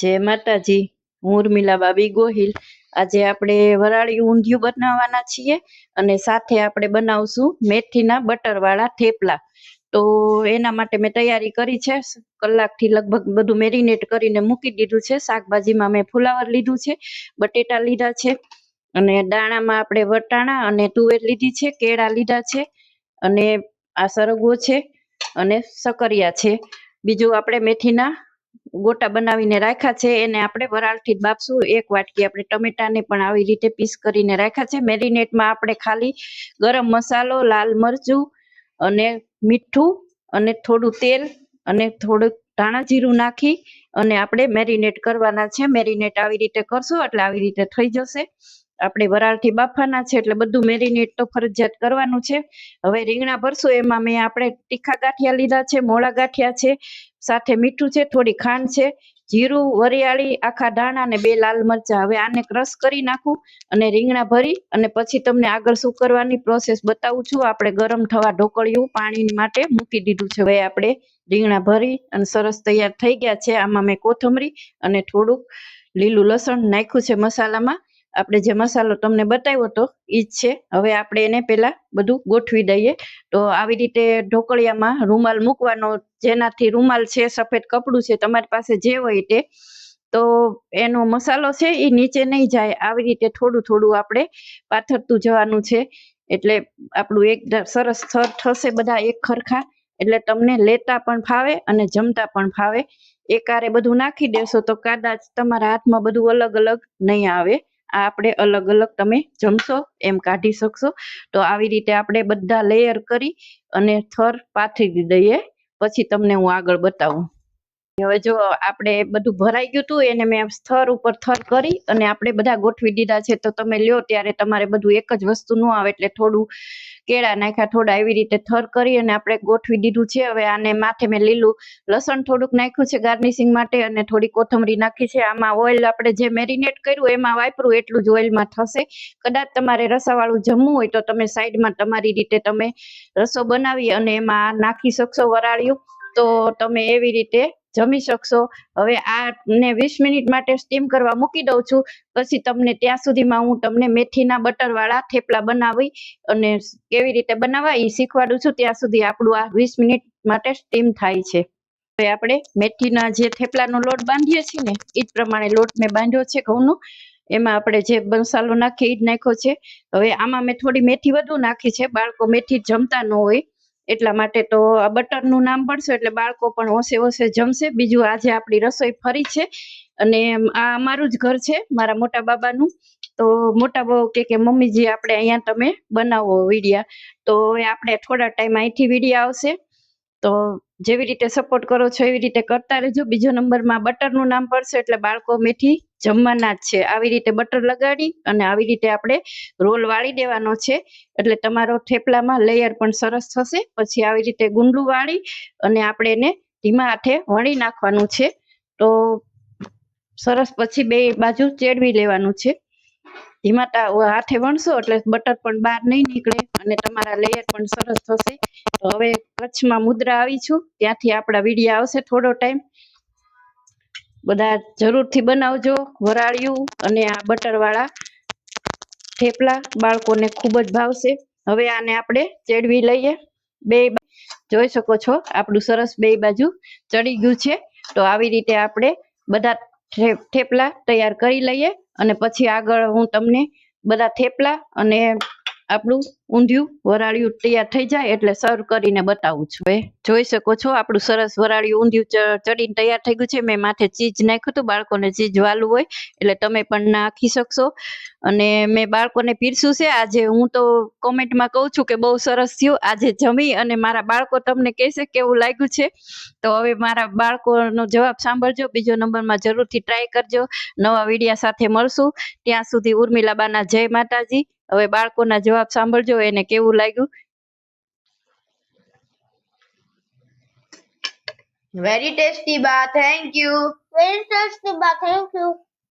જય માતાજી. હું ઉર્મિલા બાબી ગોહિલ. આજે આપણે વરાળી ઊંધિયું બનાવવાના છીએ અને સાથે આપણે બનાવશું મેથીના બટરવાળા થેપલા. તો એના માટે મેં તૈયારી કરી છે. કલાકથી લગભગ બધું મેરિનેટ કરીને મૂકી દીધું છે. શાકભાજીમાં મેં ફુલાવર લીધું છે, બટેટા લીધા છે અને દાણામાં આપણે વટાણા અને તુવેર લીધી છે, કેળા લીધા છે અને આ સરગવો છે અને સકરિયા છે. બીજું આપણે મેથીના ગોટા બનાવીને રાખ્યા છે એને આપણે વરાળથી જ બાફશું. એક વાટકી આપણે ટમેટાને પણ આવી રીતે પીસ કરીને રાખ્યા છે. મેરિનેટમાં આપણે ખાલી ગરમ મસાલો, લાલ મરચું અને મીઠું અને થોડું તેલ અને થોડુંક ધાણા જીરું નાખી અને આપણે મેરિનેટ કરવાના છે. મેરિનેટ આવી રીતે કરશું એટલે આવી રીતે થઈ જશે. આપણે વરાળથી બાફવાના છે એટલે બધું મેરિનેટ તો ફરજિયાત કરવાનું છે. હવે રીંગણા ભરશું, એમાં મેં આપણે તીખા ગાંઠિયા લીધા છે, મોળા ગાંઠિયા છે, સાથે મીઠું છે, થોડી ખાંડ છે, જીરું, વરિયાળી, આખા ધાણા અને બે લાલ મરચાં. હવે આને ક્રશ કરી નાખું અને રીંગણા ભરી અને પછી તમને આગળ શું કરવાની પ્રોસેસ બતાવું છું. આપણે ગરમ થવા ઢોકળિયું પાણી માટે મૂકી દીધું છે. હવે આપણે રીંગણા ભરી અને સરસ તૈયાર થઈ ગયા છે. આમાં મેં કોથમરી અને થોડુંક લીલું લસણ નાખ્યું છે મસાલામાં. આપણે જે મસાલો તમને બતાવ્યો હતો એ જ છે. હવે આપણે એને પેલા બધું ગોઠવી દઈએ. તો આવી રીતે ઢોકળિયામાં રૂમાલ મૂકવાનો, જેનાથી રૂમાલ છે, સફેદ કપડું છે, તમારી પાસે જે હોય તે, તો એનો મસાલો છે એ નીચે નહીં જાય. આવી રીતે થોડું થોડું આપણે પાથરતું જવાનું છે. એટલે આપણું એક સરસ થશે બધા એક ખરખા. એટલે તમને લેતા પણ ફાવે અને જમતા પણ ફાવે. એકારે બધું નાખી દેશો તો કદાચ તમારા હાથમાં બધું અલગ અલગ નહીં આવે. આ આપણે અલગ અલગ તમે જમશો, એમ કાઢી શકશો. તો આવી રીતે આપણે બધા લેયર કરી અને થર પાથરી દઈએ. પછી તમને હું આગળ બતાવું. હવે જો આપણે બધું ભરાઈ ગયું હતું એને મેં સ્થળ ઉપર થર કરી અને આપણે બધા ગોઠવી દીધા છે, તો તમે લ્યો ત્યારે તમારે બધું એક જ વસ્તુ ન આવે એટલે થોડું કેળા નાખ્યા થોડા એવી રીતે થર કરી અને આપણે ગોઠવી દીધું છે. હવે આને માથે મેં લીલું લસણ થોડુંક નાખ્યું છે ગાર્નિશિંગ માટે અને થોડી કોથમરી નાખી છે. આમાં ઓઇલ આપણે જે મેરિનેટ કર્યું એમાં વાપરું એટલું જ ઓઇલમાં થશે. કદાચ તમારે રસાવાળું જમવું હોય તો તમે સાઈડમાં તમારી રીતે તમે રસો બનાવી અને એમાં નાખી શકશો વરાળિયું. તો તમે એવી રીતે જમી શકશો. હવે આ ને વીસ મિનિટ માટે સ્ટીમ કરવા મૂકી દઉં છું. પછી તમને ત્યાં સુધીમાં હું તમને મેથીના બટરવાળા થેપલા બનાવી અને કેવી રીતે બનાવવા એ શીખવાડું છું. ત્યાં સુધી આપણું આ વીસ મિનિટ માટે સ્ટીમ થાય છે. હવે આપણે મેથીના જે થેપલાનો લોટ બાંધીએ છીએ ને એ જ પ્રમાણે લોટ મેં બાંધ્યો છે ઘઉંનો. એમાં આપણે જે મસાલો નાખીએ એ જ નાખ્યો છે. હવે આમાં મેં થોડી મેથી વધુ નાખી છે. બાળકો મેથી જમતા ન હોય. એટલા માટે તો આ બટરનું નામ પડશે એટલે બાળકો પણ ઓસે હોશે જમશે. બીજું આજે આપણી રસોઈ ફરી છે અને આ અમારું જ ઘર છે, મારા મોટા બાબાનું. તો મોટા બહુ કે કે મમ્મીજી, આપણે અહીંયા તમે બનાવો વિડિયા. તો આપણે થોડા ટાઈમ અહીંથી વિડિયા આવશે. તો જેવી રીતે સપોર્ટ કરો છો, એવી રીતે કરતા રહેજો. બીજો નંબરમાં બટરનું નામ પડશે એટલે બાળકો મેથી જમવાના જ છે. આવી રીતે બટર લગાડી અને આવી રીતે આપણે રોલ વાળી દેવાનો છે. એટલે તમારો થેપલામાં લેયર પણ સરસ થશે. પછી આવી રીતે ગુંડલું વાળી અને આપણે એને ધીમા હાથે વણી નાખવાનું છે. તો સરસ, પછી બે બાજુ ચેડવી લેવાનું છે. ધીમા તા- હાથે વણશો એટલે બટર પણ બહાર નહીં નીકળે અને તમારા લેયર પણ સરસ થશે. તો હવે કચ્છમાં મુદ્રા આવી છું. ત્યાંથી આપણા વિડીયા આવશે થોડો ટાઈમ. બધા જરૂરથી બનાવજો. વરાળિયું અને આ બટરવાળા થેપલા બાળકોને ખૂબ જ ભાવશે. હવે આને આપણે ચેડવી લઈએ. બે જોઈ શકો છો, આપણું સરસ બે બાજુ ચડી ગયું છે. તો આવી રીતે આપણે બધા થેપલા તૈયાર કરી લઈએ. અને પછી આગળ હું તમને બધા થેપલા અને આપણું ઊંધિયું વરાળિયું તૈયાર થઈ જાય એટલે સર્વ કરીને બતાવું છું. હવે જોઈ શકો છો આપણું સરસ વરાળિયું ઊંધિયું ચડીને તૈયાર થઈ ગયું છે. મેં માથે ચીજ નાખ્યું હતું. બાળકોને ચીજ વાલું હોય એટલે તમે પણ નાખી શકશો. અને મેં બાળકોને પીરસ્યું છે. આજે હું તો કોમેન્ટમાં કહું છું કે બહુ સરસ થયું. આજે જમી અને મારા બાળકો તમને કહેશે કેવું લાગ્યું છે. તો હવે મારા બાળકોનો જવાબ સાંભળજો. બીજો નંબરમાં જરૂરથી ટ્રાય કરજો. નવા વિડીયા સાથે મળશું. ત્યાં સુધી ઉર્મિલાબાના જય માતાજી. હવે બાળકોના જવાબ સાંભળજો એને કેવું લાગ્યું Very tasty, ba. Thank you. Very tasty, but thank you.